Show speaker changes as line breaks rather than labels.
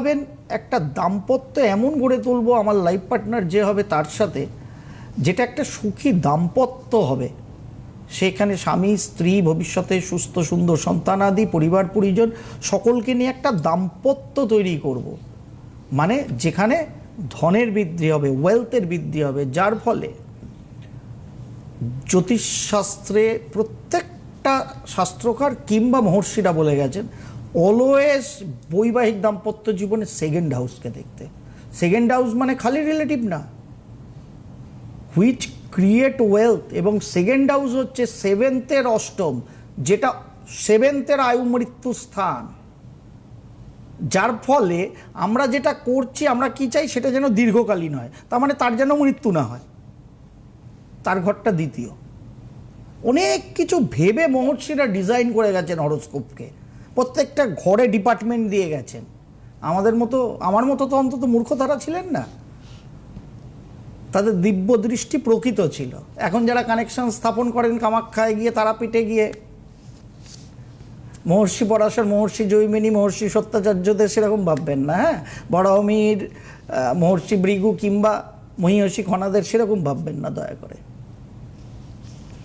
ভাবেন একটা দাম্পত্য এমন গড়ে তুলবো আমার লাইফ পার্টনার যে হবে তার সাথে, যেটা একটা সুখী দাম্পত্য হবে সেখানে স্বামী, স্ত্রী, ভবিষ্যতে সুস্থ, সুন্দর সন্তানাদি পরিবার, পরিজন, সকলকে নিয়ে একটা দাম্পত্য তৈরি করব। মানে যেখানে ধনের বৃদ্ধি হবে ওয়েলথের বৃদ্ধি হবে, যার ফলে জ্যোতিষশাস্ত্রে প্রত্যেকটা শাস্ত্রকার কিংবা মহর্ষিরা বলে গেছেন অলওয়েজ বৈবাহিক দাম্পত্য জীবনে সেকেন্ড হাউসকে দেখতে। সেকেন্ড হাউস মানে খালি রিলেটিভ না। হুইচ ক্রিয়েট ওয়েলথ এবং সেকেন্ড হাউস হচ্ছে সেভেন্থের অষ্টম, যেটা সেভেন্থের আয়ু মৃত্যু স্থান। যার ফলে আমরা যেটা করছি, আমরা কি চাই, সেটা যেন দীর্ঘকালীন হয়। তার মানে তার যেন মৃত্যু না হয়। তার ঘরটা দ্বিতীয়। অনেক কিছু ভেবে মহর্ষিরা ডিজাইন করে গেছেন হরোস্কোপকে প্রত্যেকটা ঘরে ডিপার্টমেন্ট দিয়ে গেছেন। আমাদের মতো, আমার মতো তো অন্তত মূর্খ তারা ছিলেন না। তাদের দিব্য দৃষ্টি প্রকৃত ছিল। এখন যারা কানেকশন স্থাপন করেন কামাখ্যায় গিয়ে, তারাপীঠে গিয়ে, মহর্ষি পরাশর, মহর্ষি জৈমিনী, মহর্ষি সত্যাচার্যদের সেরকম ভাববেন না হ্যাঁ? বড় অমির মহর্ষি ভৃগু কিংবা মহিষী খনাদের সেরকম ভাববেন না, দয়া করে।